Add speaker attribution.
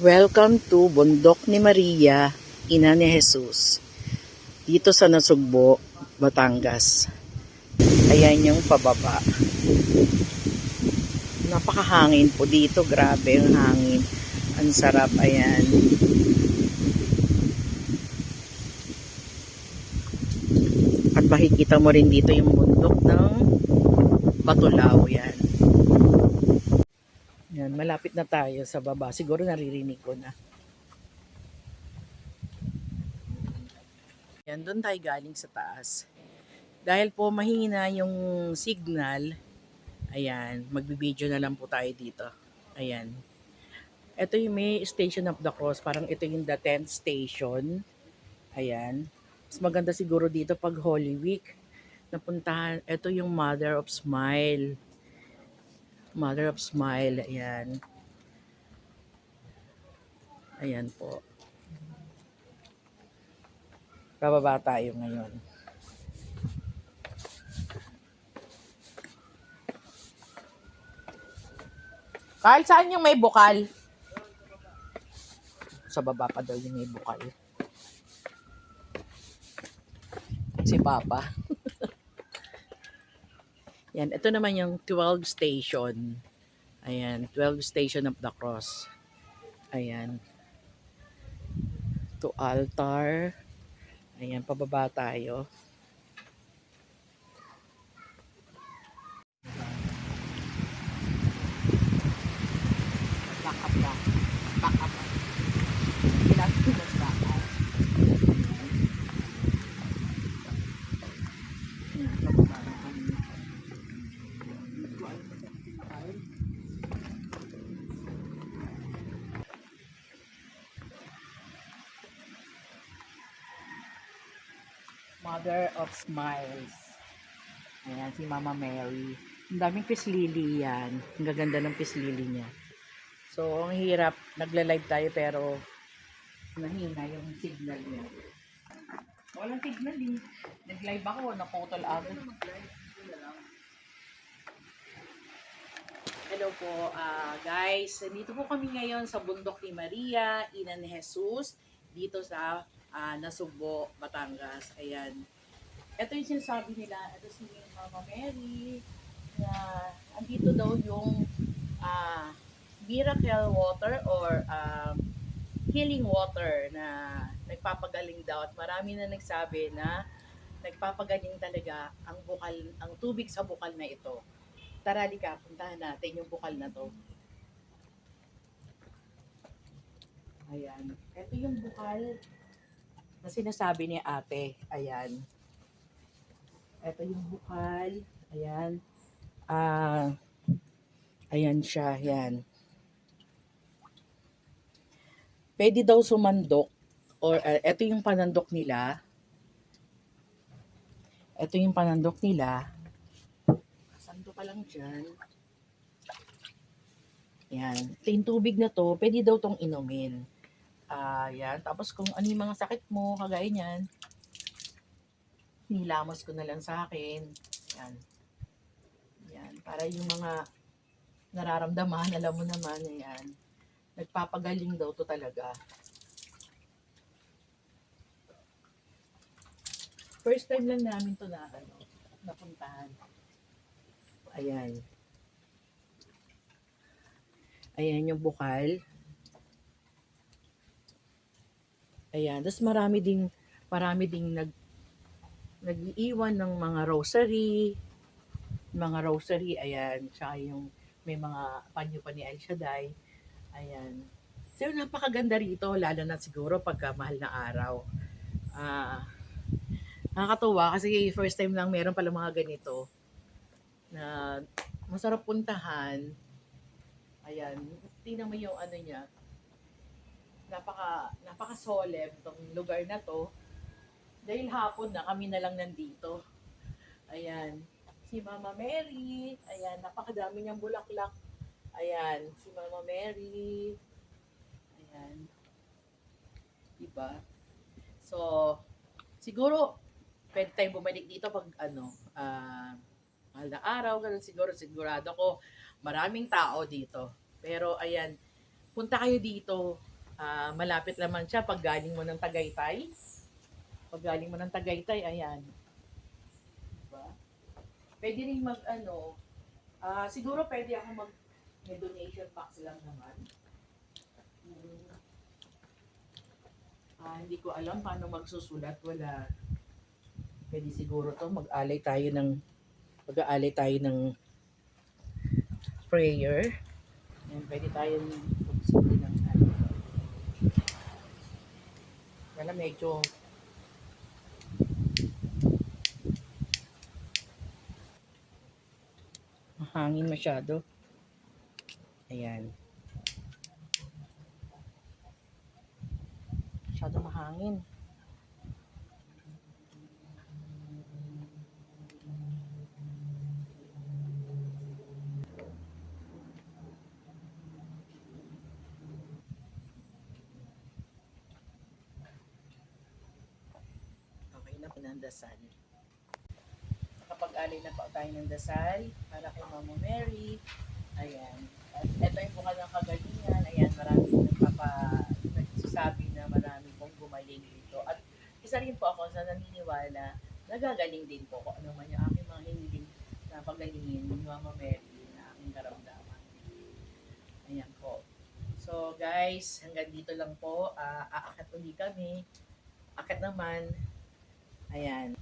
Speaker 1: Welcome to Bundok ni Maria, Ina ni Jesus. Dito sa Nasugbo, Batangas. Ayan yung pababa. Napakahangin po dito. Grabe yung hangin. Ang sarap. Ayan. At makikita mo rin dito yung bundok ng Batulao. Yan. Malapit na tayo sa baba. Siguro naririnig ko na. Yan, doon tayo galing sa taas. Dahil po mahina yung signal, ayan, magbibideo na lang po tayo dito. Ayan. Ito yung may Station of the Cross. Parang ito yung the 10th station. Ayan. Mas maganda siguro dito pag Holy Week. Napuntahan, ito yung Mother of Smile. Mother of Smile. Ayan. Ayan po. Bababa tayo ngayon. Carl, saan yung may bukal? Sa baba pa daw yung may bukal. Si Papa. Yan, ito naman yung 12 station. Ayan, 12 station of the cross. Ayan. To altar. Ayan, pababa tayo. Back up. Back up. Kailangan ko mas back up. Ayan, pababa na kami. Mother of Smiles. Ayan, si Mama Mary. Ang daming pislili yan. Ang gaganda ng pislili niya. So, ang hirap. Nagla-live tayo pero nahina yung signal niya. Walang signal eh. Nag-live ako, naputol agad. Hello po, ah, guys. Dito po kami ngayon sa bundok ni Maria, Ina ni Jesus, dito sa ah, Nasugbo, Batangas. Ayan. Ito yung sinasabi nila, ito si Mama Mary, na andito daw yung ah, miracle water or um, healing water na nagpapagaling daw at marami na nagsabi na nagpapagaling talaga ang bukal, ang tubig sa bukal na ito. Tara, ka, puntahan natin yung bukal na to. Ayan. Ito yung bukal na sinasabi ni ate. Ayan. Ito yung bukal. Ayan. Ah, ayan siya. Ayan. Pwede daw sumandok or uh, ito yung panandok nila. Ito yung panandok nila. Sando ka lang dyan. Yan. Ito yung tubig na to, pwede daw tong inumin. Ah, yan. Tapos kung ano yung mga sakit mo, kagaya niyan, nilamos ko na lang sa akin. Yan. Yan. Para yung mga nararamdaman, alam mo naman, yan. Nagpapagaling daw to talaga. First time lang namin to na, ano, napuntahan. Ayan. Ayan yung bukal. Ayan. Tapos marami ding, marami ding nag, nag-iiwan ng mga rosary, mga rosary, ayan, tsaka yung may mga panyo pa ni El Shaddai, ayan. So, napakaganda rito, lalo na siguro pagka mahal na araw. Ah, nakakatuwa kasi first time lang meron pala mga ganito na masarap puntahan. Ayan, tingnan mo yung ano niya. Napaka napaka solemn tong lugar na to. Dahil hapon na kami na lang nandito. Ayan, si Mama Mary. Ayan, napakadami niyang bulaklak. Ayan, si Mama Mary. Ayan. Diba? So, siguro, pwede tayong bumalik dito pag ano, ah, mahal na araw, ganun siguro, sigurado ko, maraming tao dito. Pero, ayan, punta kayo dito, Ah, malapit naman siya pag galing mo ng Tagaytay. Pag galing mo ng Tagaytay, ayan. Diba? Pwede rin mag, ano, ah, siguro pwede ako mag, may donation box lang naman. Hmm. Ah, hindi ko alam paano magsusulat. Wala. Pwede siguro to mag-alay tayo ng mag-aalay tayo ng prayer. Yan, pwede tayong magsabi ng Wala medyo mahangin masyado. Ayan. Masyado mahangin. Okay na po ng dasal. Kapag-alay na po tayo ng dasal para kay Mama Mary. Ayan. At ito yung bukal ng kagalingan. Ayan, marami nagpapa, nagsasabi na marami pong gumaling dito. At isa rin po ako sa naniniwala, nagagaling din po kung ano man yung aking mga hiniling na pagalingin ni Mama Mary na aking karamdaman. Ayan po. So guys, hanggang dito lang po. Uh, aakyat uli kami. Akyat naman. 哎呀